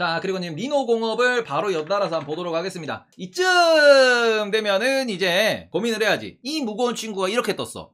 자, 그리고 지금 리노 공업을 바로 연달아서 한번 보도록 하겠습니다. 이쯤 되면은 이제 고민을 해야지. 이 무거운 친구가 이렇게 떴어.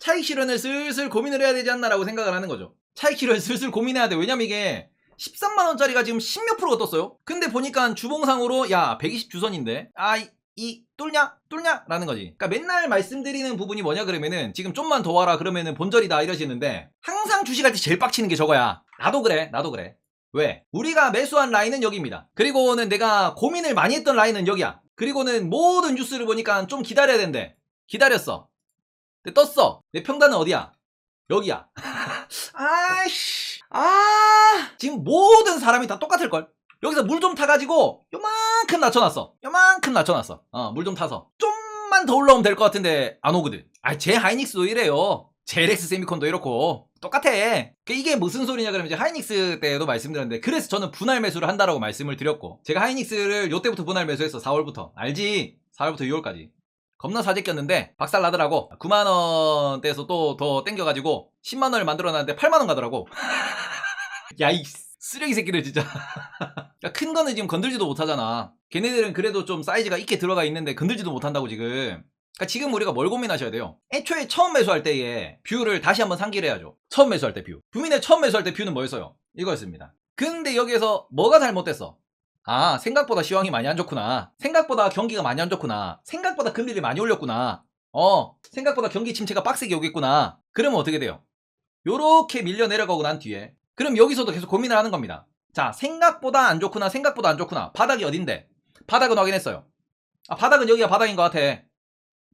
차익 실현을 슬슬 고민을 해야 되지 않나라고 생각을 하는 거죠. 차익 실현을 슬슬 고민해야 돼. 왜냐면 이게 13만원짜리가 지금 10몇 프로가 떴어요. 근데 보니까 주봉상으로 야, 120 주선인데. 아, 이, 이 뚫냐? 뚫냐? 라는 거지. 그러니까 맨날 말씀드리는 부분이 뭐냐 그러면은 지금 좀만 더 와라 그러면은 본절이다 이러시는데 항상 주식할 때 제일 빡치는 게 저거야. 나도 그래. 나도 그래. 왜? 우리가 매수한 라인은 여기입니다. 그리고는 내가 고민을 많이 했던 라인은 여기야. 그리고는 모든 뉴스를 보니까 좀 기다려야 된대. 기다렸어. 근데 떴어. 내 평단은 어디야? 여기야. 아이씨. 아. 지금 모든 사람이 다 똑같을걸? 여기서 물 좀 타가지고 요만큼 낮춰놨어. 요만큼 낮춰놨어. 어, 물 좀 타서. 좀만 더 올라오면 될 것 같은데 안 오거든. 아, 제 하이닉스도 이래요. 제렉스 세미콘도 이렇고 똑같아. 그러니까 이게 무슨 소리냐 그러면 이제 하이닉스 때도 말씀드렸는데 그래서 저는 분할 매수를 한다라고 말씀을 드렸고 제가 하이닉스를 요때부터 분할 매수했어. 4월부터. 알지? 4월부터 6월까지. 겁나 사재 꼈는데 박살 나더라고 9만원대에서 또 더 땡겨가지고 10만원을 만들어놨는데 8만원 가더라고 야이 쓰레기 새끼들 진짜 야, 큰 거는 지금 건들지도 못하잖아 걔네들은 그래도 좀 사이즈가 있게 들어가 있는데 건들지도 못한다고 지금 그러니까 지금 우리가 뭘 고민하셔야 돼요 애초에 처음 매수할 때에 뷰를 다시 한번 상기를 해야죠 처음 매수할 때뷰 부민의 처음 매수할 때 뷰는 뭐였어요 이거였습니다 근데 여기에서 뭐가 잘못됐어 아, 생각보다 시황이 많이 안 좋구나. 생각보다 경기가 많이 안 좋구나. 생각보다 금리를 많이 올렸구나. 어, 생각보다 경기 침체가 빡세게 오겠구나. 그러면 어떻게 돼요? 요렇게 밀려 내려가고 난 뒤에. 그럼 여기서도 계속 고민을 하는 겁니다. 자, 생각보다 안 좋구나, 생각보다 안 좋구나. 바닥이 어딘데? 바닥은 확인했어요. 아, 바닥은 여기가 바닥인 것 같아.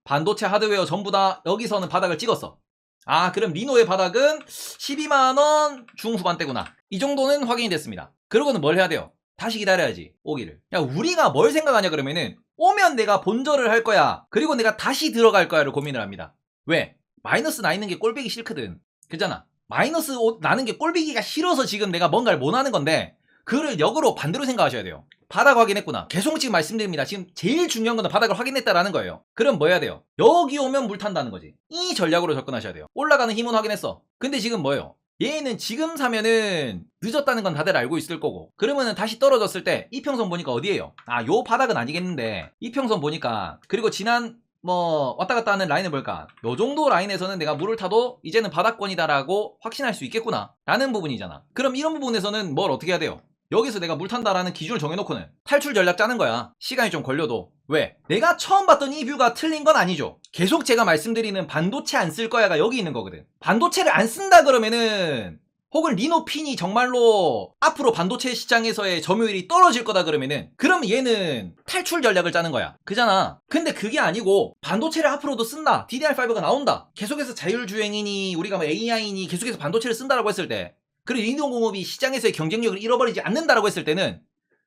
반도체 하드웨어 전부 다 여기서는 바닥을 찍었어. 아, 그럼 리노의 바닥은 12만원 중후반대구나. 이 정도는 확인이 됐습니다. 그러고는 뭘 해야 돼요? 다시 기다려야지 오기를 야 우리가 뭘 생각하냐 그러면은 오면 내가 본절을 할 거야 그리고 내가 다시 들어갈 거야를 고민을 합니다 왜? 마이너스 나 있는 게 꼴배기 싫거든 그잖아 마이너스 오- 나는 게 꼴배기가 싫어서 지금 내가 뭔가를 못 하는 건데 그를 역으로 반대로 생각하셔야 돼요. 바닥 확인했구나. 계속 지금 말씀드립니다. 지금 제일 중요한 거는 바닥을 확인했다라는 거예요. 그럼 뭐 해야 돼요? 여기 오면 물 탄다는 거지. 이 전략으로 접근하셔야 돼요. 올라가는 힘은 확인했어. 근데 지금 뭐예요? 얘는 지금 사면은 늦었다는 건 다들 알고 있을 거고. 그러면은 다시 떨어졌을 때 이평선 보니까 어디에요? 아 요 바닥은 아니겠는데 이평선 보니까 그리고 지난 뭐 왔다 갔다 하는 라인을 볼까? 요 정도 라인에서는 내가 물을 타도 이제는 바닥권이다라고 확신할 수 있겠구나. 라는 부분이잖아. 그럼 이런 부분에서는 뭘 어떻게 해야 돼요? 여기서 내가 물 탄다라는 기준을 정해놓고는 탈출 전략 짜는 거야. 시간이 좀 걸려도. 왜? 내가 처음 봤던 이 뷰가 틀린 건 아니죠. 계속 제가 말씀드리는 반도체 안 쓸 거야가 여기 있는 거거든. 반도체를 안 쓴다 그러면은 혹은 리노핀이 정말로 앞으로 반도체 시장에서의 점유율이 떨어질 거다 그러면은 그럼 얘는 탈출 전략을 짜는 거야. 그잖아. 근데 그게 아니고 반도체를 앞으로도 쓴다. DDR5가 나온다. 계속해서 자율주행이니 우리가 뭐 AI니 계속해서 반도체를 쓴다라고 했을 때 그리고 리노공업이 시장에서의 경쟁력을 잃어버리지 않는다라고 했을 때는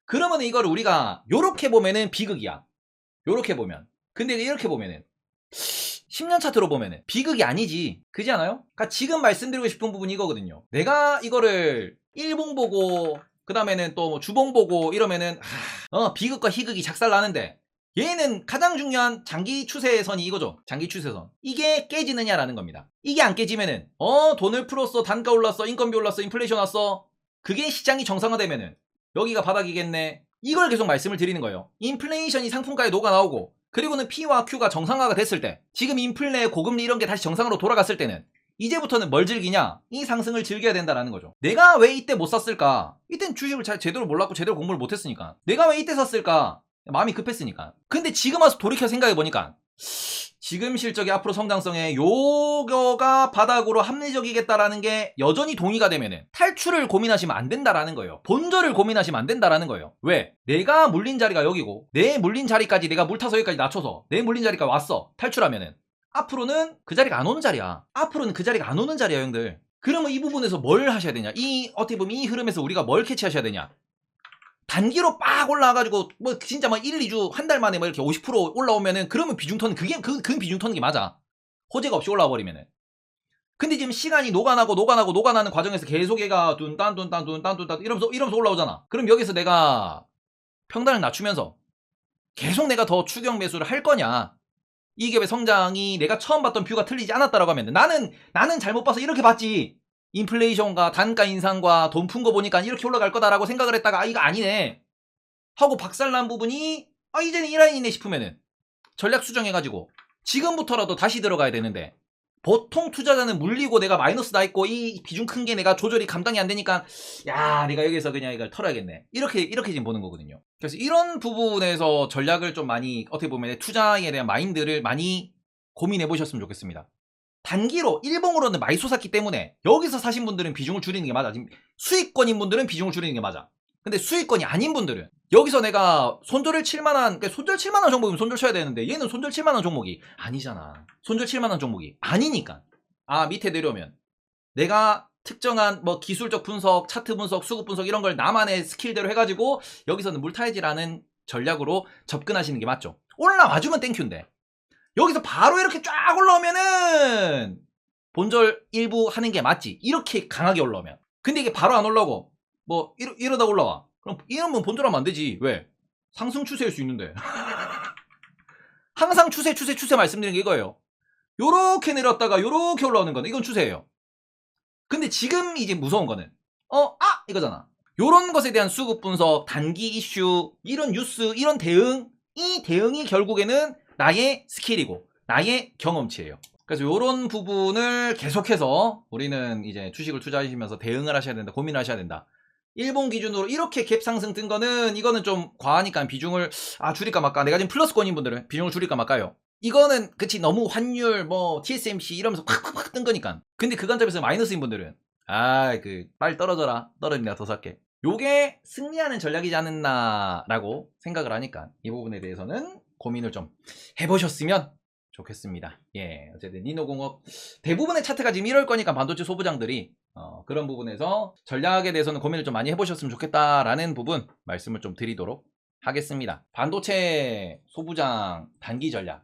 그러면 이거를 우리가 요렇게 보면은 비극이야. 요렇게 보면. 근데 이렇게 보면은 10년 차트로 보면은 비극이 아니지. 그지 않아요? 그러니까 지금 말씀드리고 싶은 부분이 이거거든요. 내가 이거를 일봉 보고 그 다음에는 또 뭐 주봉 보고 이러면은 하, 어 비극과 희극이 작살나는데 얘는 가장 중요한 장기 추세선이 이거죠. 장기 추세선. 이게 깨지느냐라는 겁니다. 이게 안 깨지면은 어 돈을 풀었어 단가 올랐어 인건비 올랐어 인플레이션 왔어. 그게 시장이 정상화되면은 여기가 바닥이겠네. 이걸 계속 말씀을 드리는 거예요. 인플레이션이 상품가에 녹아 나오고 그리고는 P와 Q가 정상화가 됐을 때 지금 인플레 고금리 이런 게 다시 정상으로 돌아갔을 때는 이제부터는 뭘 즐기냐? 이 상승을 즐겨야 된다라는 거죠. 내가 왜 이때 못 샀을까? 이땐 주식을 잘 제대로 몰랐고 제대로 공부를 못 했으니까. 내가 왜 이때 샀을까? 마음이 급했으니까. 근데 지금 와서 돌이켜 생각해 보니까 지금 실적이 앞으로 성장성에 요거가 바닥으로 합리적이겠다라는 게 여전히 동의가 되면은 탈출을 고민하시면 안 된다라는 거예요. 본절을 고민하시면 안 된다라는 거예요. 왜? 내가 물린 자리가 여기고 내 물린 자리까지 내가 물 타서 여기까지 낮춰서 내 물린 자리까지 왔어. 탈출하면은 앞으로는 그 자리가 안 오는 자리야. 앞으로는 그 자리가 안 오는 자리야, 형들. 그러면 이 부분에서 뭘 하셔야 되냐? 이 어떻게 보면 이 흐름에서 우리가 뭘 캐치하셔야 되냐? 단기로 빡 올라와가지고 뭐 진짜 막 1, 2주 한 달 만에 뭐 이렇게 50% 올라오면은 그러면 비중턴 그게 그, 그 비중턴 게 맞아. 호재가 없이 올라와 버리면은. 근데 지금 시간이 녹아나고 녹아나고 녹아나는 과정에서 계속 얘가 둔딴 둔딴 둔딴 둔딴 이러면서 이러면서 올라오잖아. 그럼 여기서 내가 평단을 낮추면서 계속 내가 더 추격 매수를 할 거냐. 이 기업의 성장이 내가 처음 봤던 뷰가 틀리지 않았다라고 하면 나는 나는 잘못 봐서 이렇게 봤지. 인플레이션과 단가 인상과 돈 푼 거 보니까 이렇게 올라갈 거다라고 생각을 했다가 아 이거 아니네. 하고 박살난 부분이 아 이제는 이 라인이네 싶으면은 전략 수정해가지고 지금부터라도 다시 들어가야 되는데 보통 투자자는 물리고 내가 마이너스 나 있고 이 비중 큰 게 내가 조절이 감당이 안 되니까 야 내가 여기서 그냥 이걸 털어야겠네. 이렇게 이렇게 지금 보는 거거든요. 그래서 이런 부분에서 전략을 좀 많이 어떻게 보면 투자에 대한 마인드를 많이 고민해 보셨으면 좋겠습니다 단기로 일봉으로는 많이 솟았기 때문에 여기서 사신 분들은 비중을 줄이는 게 맞아. 지금 수익권인 분들은 비중을 줄이는 게 맞아. 근데 수익권이 아닌 분들은 여기서 내가 손절을 칠만한 그러니까 손절 칠만한 종목이면 손절 쳐야 되는데 얘는 손절 칠만한 종목이 아니잖아. 손절 칠만한 종목이 아니니까. 아 밑에 내려오면. 내가 특정한 뭐 기술적 분석 차트 분석 수급 분석 이런 걸 나만의 스킬대로 해가지고 여기서는 물타이지라는 전략으로 접근하시는 게 맞죠. 올라와주면 땡큐인데 여기서 바로 이렇게 쫙 올라오면은 본절 일부 하는 게 맞지? 이렇게 강하게 올라오면. 근데 이게 바로 안 올라오고 뭐 이러, 이러다 올라와. 그럼 이러면 본절하면 안 되지. 왜? 상승 추세일 수 있는데. 항상 추세 추세 추세 말씀드리는 게 이거예요. 요렇게 내렸다가 요렇게 올라오는 거는 이건 추세예요. 근데 지금 이제 무서운 거는 어 아! 이거잖아. 요런 것에 대한 수급 분석 단기 이슈 이런 뉴스 이런 대응 이 대응이 결국에는 나의 스킬이고 나의 경험치예요. 그래서 요런 부분을 계속해서 우리는 이제 주식을 투자하시면서 대응을 하셔야 된다 고민을 하셔야 된다. 일본 기준으로 이렇게 갭 상승 뜬 거는 이거는 좀 과하니까 비중을 아 줄일까 말까. 내가 지금 플러스권인 분들은 비중을 줄일까 말까요? 이거는 그치 너무 환율 뭐 TSMC 이러면서 콱콱콱 뜬 거니까. 근데 그 관점에서 마이너스인 분들은 아 그 빨리 떨어져라. 내가 더 살게. 요게 승리하는 전략이지 않았나라고 생각을 하니까 이 부분에 대해서는 고민을 좀 해보셨으면 좋겠습니다 예 어쨌든 니노공업 대부분의 차트가 지금 이럴 거니까 반도체 소부장들이 어, 그런 부분에서 전략에 대해서는 고민을 좀 많이 해보셨으면 좋겠다라는 부분 말씀을 좀 드리도록 하겠습니다. 반도체 소부장 단기 전략